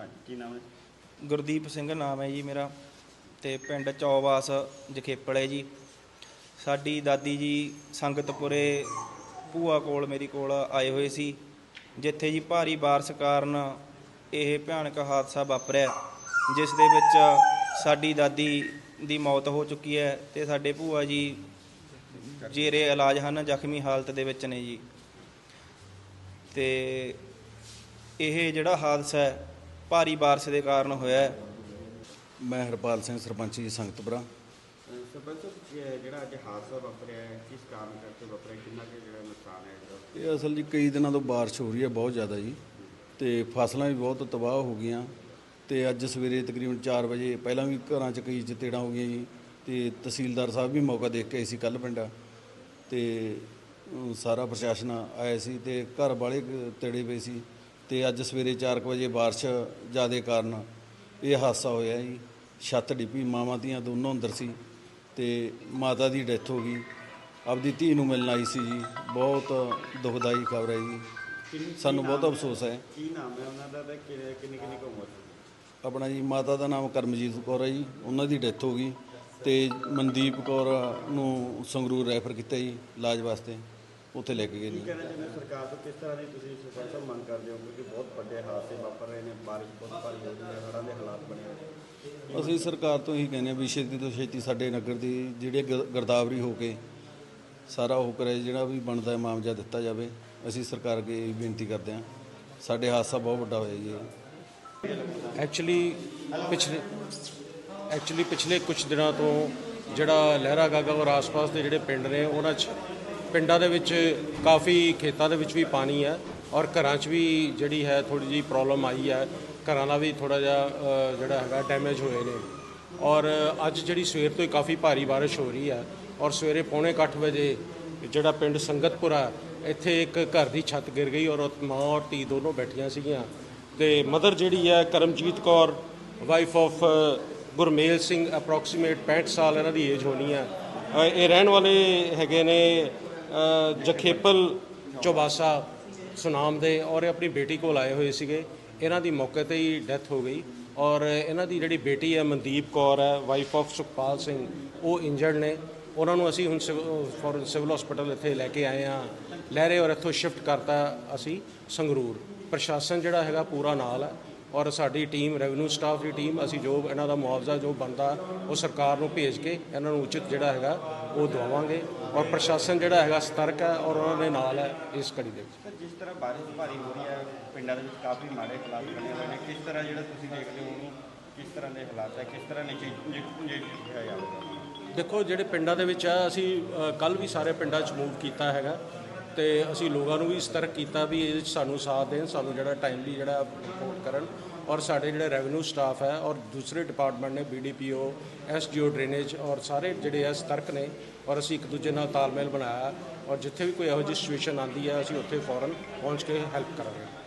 ਹਾਂਜੀ, ਕੀ ਨਾਮ ਹੈ? ਗੁਰਦੀਪ ਸਿੰਘ ਨਾਮ ਹੈ ਜੀ ਮੇਰਾ ਤੇ ਪਿੰਡ ਚੌਵਾਸ ਜਖੇਪਲ ਹੈ ਜੀ। ਸਾਡੀ ਦਾਦੀ ਜੀ ਸੰਗਤਪੁਰੇ ਭੂਆ ਕੋਲ ਮੇਰੀ ਕੋਲ ਆਏ ਹੋਏ ਸੀ, ਜਿੱਥੇ ਜੀ ਭਾਰੀ ਬਾਰਿਸ਼ ਕਾਰਨ ਇਹ ਭਿਆਨਕ ਹਾਦਸਾ ਵਾਪਰਿਆ, ਜਿਸ ਦੇ ਵਿੱਚ ਸਾਡੀ ਦਾਦੀ ਦੀ ਮੌਤ ਹੋ ਚੁੱਕੀ ਹੈ ਤੇ ਸਾਡੇ ਭੂਆ ਜੀ ਜੇਰੇ ਇਲਾਜ ਹਨ, ਜ਼ਖਮੀ ਹਾਲਤ ਦੇ ਵਿੱਚ ਨੇ ਜੀ। ਤੇ ਇਹ ਜਿਹੜਾ ਹਾਦਸਾ ਹੈ ਭਾਰੀ ਬਾਰਿਸ਼ ਦੇ ਕਾਰਨ ਹੋਇਆ ਹੈ। ਮੈਂ ਹਰਪਾਲ ਸਿੰਘ ਸਰਪੰਚ ਜੀ ਸੰਗਤਪੁਰਾ ਸਰਪੰਚ ਜਿਹੜਾ ਅੱਜ ਹਾਦਸਾ ਵਾਪਰਿਆ ਹੈ ਕਿਸ ਕਾਰਨ ਕਰਕੇ ਵਾਪਰਿਆ? ਕਿੰਨਾ ਕੁ ਜਿਹੜਾ ਨੁਕਸਾਨ ਹੈ ਇਹ ਅਸਲ ਜੀ ਕਈ ਦਿਨਾਂ ਤੋਂ ਬਾਰਿਸ਼ ਹੋ ਰਹੀ ਹੈ ਬਹੁਤ ਜ਼ਿਆਦਾ ਜੀ। ਤੇ ਫਸਲਾਂ ਵੀ ਬਹੁਤ ਤਬਾਹ ਹੋ ਗਈਆਂ। ਤੇ ਅੱਜ ਸਵੇਰੇ ਤਕਰੀਬਨ 4 ਵਜੇ ਪਹਿਲਾਂ ਵੀ ਘਰਾਂ 'ਚ ਕਈ ਚਤੇੜਾਂ ਹੋ ਗਈਆਂ ਜੀ। ਤੇ ਤਹਿਸੀਲਦਾਰ ਸਾਹਿਬ ਵੀ ਮੌਕਾ ਦੇਖ ਕੇ ਆਏ ਸੀ ਕੱਲ ਪਿੰਡਾ। ਤੇ ਸਾਰਾ ਪ੍ਰਸ਼ਾਸਨ ਆਇਆ ਸੀ ਤੇ ਘਰ ਵਾਲੇ ਤੇੜੇ ਪਏ ਸੀ। ਤੇ ਅੱਜ ਸਵੇਰੇ 4 ਵਜੇ ਬਾਰਿਸ਼ ਜ਼ਿਆਦੇ ਕਾਰਨ ਇਹ ਹਾਦਸਾ ਹੋਇਆ ਜੀ। ਛੱਤ ਡਿੱਪੀ ਮਾਵਾਂ ਦੀਆਂ ਦੋਨੋਂ ਅੰਦਰ ਸੀ ਤੇ ਮਾਤਾ ਦੀ ਡੈਥ ਹੋ ਗਈ। ਆਪਦੀ ਧੀ ਨੂੰ ਮਿਲਣ ਆਈ ਸੀ ਜੀ। ਬਹੁਤ ਦੁਖਦਾਈ ਖਬਰ ਹੈ ਜੀ। ਸਾਨੂੰ ਬਹੁਤ ਅਫਸੋਸ ਹੈ। ਕੀ ਨਾਮ ਹੈ ਉਹਨਾਂ ਦਾ ਤੇ ਕਿੰਨੀ ਕਿੰਨੀ ਉਮਰ? ਆਪਣਾ ਜੀ ਮਾਤਾ ਦਾ ਨਾਮ ਕਰਮਜੀਤ ਕੌਰ ਹੈ ਜੀ। ਉਹਨਾਂ ਦੀ ਡੈਥ ਹੋ ਗਈ ਤੇ ਮਨਦੀਪ ਕੌਰ ਨੂੰ ਸੰਗਰੂਰ ਰੈਫਰ ਕੀਤਾ ਜੀ ਇਲਾਜ ਵਾਸਤੇ। ਉੱਥੇ ਲੈ ਕੇ ਗਏ ਕੀ ਨੇ ਕਹਿਣਾ ਚਾਹੁੰਦੇ ਹੋ ਸਰਕਾਰ ਤੋਂ? ਕਿਸ ਤਰ੍ਹਾਂ ਦੀ ਤੁਸੀਂ ਸਰਪੰਚ ਸਾਹਿਬ ਮੰਗ ਕਰਦੇ ਹੋ? ਕਿਉਂਕਿ ਬਹੁਤ ਵੱਡੇ ਹਾਦਸੇ ਵਾਪਰ ਰਹੇ ਨੇ ਬਾਰਿਸ਼ ਬਹੁਤ ਭਾਰੀ ਹੋ ਰਹੀ ਹੈ ਹੜ੍ਹਾਂ ਦੇ ਹਾਲਾਤ ਬਣੇ ਹੋਏ ਨੇ। ਅਸੀਂ ਸਰਕਾਰ ਤੋਂ ਇਹੀ ਕਹਿੰਦੇ ਹਾਂ ਵੀ ਛੇਤੀ ਤੋਂ ਛੇਤੀ ਸਾਡੇ ਨਗਰ ਦੀ ਜਿਹੜੇ ਗ- ਗਿਰਦਾਵਰੀ ਹੋ ਕੇ ਸਾਰਾ ਉਹ ਕਰੇ ਜਿਹੜਾ ਵੀ ਬਣਦਾ ਹੈ ਮਾਮਜਾ ਦਿੱਤਾ ਜਾਵੇ। ਅਸੀਂ ਸਰਕਾਰ ਅੱਗੇ ਇਹ ਬੇਨਤੀ ਕਰਦੇ ਹਾਂ। ਸਾਡੇ ਹਾਦਸਾ ਬਹੁਤ ਵੱਡਾ ਹੋਇਆ ਜੀ ਇਹ। ਐਕਚੁਅਲੀ ਪਿਛਲੇ ਐਕਚੁਅਲੀ ਪਿਛਲੇ ਕੁਝ ਦਿਨਾਂ ਤੋਂ ਜਿਹੜਾ ਲਹਿਰਾ ਗਾਗਾ ਔਰ ਆਸ-ਪਾਸ ਦੇ ਜਿਹੜੇ ਪਿੰਡ ਨੇ ਉਹਨਾਂ 'ਚ ਪਿੰਡਾਂ ਦੇ ਵਿੱਚ ਕਾਫੀ ਖੇਤਾਂ ਦੇ ਵਿੱਚ ਵੀ ਪਾਣੀ ਹੈ ਔਰ ਘਰਾਂ 'ਚ ਵੀ ਜਿਹੜੀ ਹੈ ਥੋੜੀ ਜੀ ਪ੍ਰੋਬਲਮ ਆਈ ਹੈ। ਘਰਾਂ ਦਾ ਵੀ ਥੋੜਾ ਜਿਹਾ ਜਿਹੜਾ ਹੈਗਾ ਡੈਮੇਜ ਹੋਏ ਨੇ। ਔਰ ਅੱਜ ਜਿਹੜੀ ਸਵੇਰ ਤੋਂ ਹੀ ਕਾਫੀ ਭਾਰੀ ਬਾਰਿਸ਼ ਹੋ ਰਹੀ ਹੈ ਔਰ ਸਵੇਰੇ ਪੌਣੇ ਕੁ ਅੱਠ ਵਜੇ ਜਿਹੜਾ ਪਿੰਡ ਸੰਗਤਪੁਰਾ ਇੱਥੇ ਇੱਕ ਘਰ ਦੀ ਛੱਤ ਗਿਰ ਗਈ ਔਰ ਮਾਂ ਔਰ ਧੀ ਦੋਨੋਂ ਬੈਠੀਆਂ ਸੀਗੀਆਂ। ਤੇ ਮਦਰ ਜਿਹੜੀ ਹੈ Karamjit Kaur wife of Gurmel Singh approximate 65 ਸਾਲ ਇਹਨਾਂ ਦੀ ਏਜ ਹੋਣੀ ਹੈ। ਇਹ ਰਹਿਣ ਵਾਲੇ ਹੈਗੇ ਨੇ ਜਖੇਪਲ ਚੌਬਾਸਾ ਸੁਨਾਮ ਦੇ ਔਰ ਇਹ ਆਪਣੀ ਬੇਟੀ ਕੋਲ ਆਏ ਹੋਏ ਸੀਗੇ। ਇਹਨਾਂ ਦੀ ਮੌਕੇ ਤੇ ਹੀ ਡੈਥ ਹੋ ਗਈ ਔਰ ਇਹਨਾਂ ਦੀ ਜਿਹੜੀ ਬੇਟੀ ਹੈ ਮਨਦੀਪ ਕੌਰ ਹੈ ਵਾਈਫ ਆਫ ਸੁਖਪਾਲ ਸਿੰਘ, ਉਹ ਇੰਜਰਡ ਨੇ। ਉਹਨਾਂ ਨੂੰ ਅਸੀਂ ਹੁਣ ਫੋਰ ਸਿਵਲ ਹਸਪੀਟਲ ਇੱਥੇ ਲੈ ਕੇ ਆਏ ਆ ਲਹਿਰੇ ਔਰ ਇੱਥੋਂ ਸ਼ਿਫਟ ਕਰਤਾ ਅਸੀਂ ਸੰਗਰੂਰ। ਪ੍ਰਸ਼ਾਸਨ ਜਿਹੜਾ ਹੈਗਾ ਪੂਰਾ ਨਾਲ ਹੈ। ਔਰ ਸਾਡੀ ਟੀਮ ਰੈਵਨਿਊ ਸਟਾਫ ਦੀ ਟੀਮ ਅਸੀਂ ਜੋ ਇਹਨਾਂ ਦਾ ਮੁਆਵਜ਼ਾ ਜੋ ਬਣਦਾ ਉਹ ਸਰਕਾਰ ਨੂੰ ਭੇਜ ਕੇ ਇਹਨਾਂ ਨੂੰ ਉਚਿਤ ਜਿਹੜਾ ਹੈਗਾ ਉਹ ਦਵਾਵਾਂਗੇ। ਔਰ ਪ੍ਰਸ਼ਾਸਨ ਜਿਹੜਾ ਹੈਗਾ ਸਤਰਕ ਹੈ ਔਰ ਉਹਨਾਂ ਦੇ ਨਾਲ ਹੈ ਇਸ ਕੜੀ ਦੇ ਵਿੱਚ। ਸਰ ਜਿਸ ਤਰ੍ਹਾਂ ਬਾਰਿਸ਼ ਭਾਰੀ ਹੋ ਰਹੀ ਹੈ ਪਿੰਡਾਂ ਦੇ ਵਿੱਚ ਕਾਫੀ ਮਾੜੇ ਹਾਲਾਤ ਬਣੇ ਹੋਏ ਨੇ ਕਿਸ ਤਰ੍ਹਾਂ ਜਿਹੜਾ ਤੁਸੀਂ ਦੇਖਦੇ ਹੋ ਉਹਨੂੰ ਕਿਸ ਤਰ੍ਹਾਂ ਦੇ ਹਾਲਾਤ ਹੈ ਕਿਸ ਤਰ੍ਹਾਂ ਨਿਜੀ ਜਾਵੇਗਾ ਦੇਖੋ ਜਿਹੜੇ ਪਿੰਡਾਂ ਦੇ ਵਿੱਚ ਆ ਅਸੀਂ ਕੱਲ ਵੀ ਸਾਰੇ ਪਿੰਡਾਂ 'ਚ ਮੂਵ ਕੀਤਾ ਹੈਗਾ। ਤੇ ਅਸੀਂ ਲੋਕਾਂ ਨੂੰ ਵੀ ਸਤਰਕ ਕੀਤਾ ਵੀ ਇਹਦੇ 'ਚ ਸਾਨੂੰ ਸਾਥ ਦੇਣ, ਸਾਨੂੰ ਜਿਹੜਾ ਟਾਈਮਲੀ ਜਿਹੜਾ ਰਿਪੋਰਟ ਕਰਨ ਔਰ ਸਾਡੇ ਜਿਹੜੇ ਰੈਵਨਿਊ ਸਟਾਫ ਹੈ ਔਰ ਦੂਸਰੇ ਡਿਪਾਰਟਮੈਂਟ ਨੇ ਬੀਡੀਪੀਓ ਐਸਡੀਓ ਡਰੇਨੇਜ ਔਰ ਸਾਰੇ ਜਿਹੜੇ ਆ ਸਤਰਕ ਨੇ ਔਰ ਅਸੀਂ ਇੱਕ ਦੂਜੇ ਨਾਲ ਤਾਲਮੇਲ ਬਣਾਇਆ ਔਰ ਜਿੱਥੇ ਵੀ ਕੋਈ ਇਹੋ ਜਿਹੀ ਸਿਚੁਏਸ਼ਨ ਆਉਂਦੀ ਹੈ, ਅਸੀਂ ਉੱਥੇ ਫੌਰਨ ਪਹੁੰਚ ਕੇ ਹੈਲਪ ਕਰਾਂਗੇ।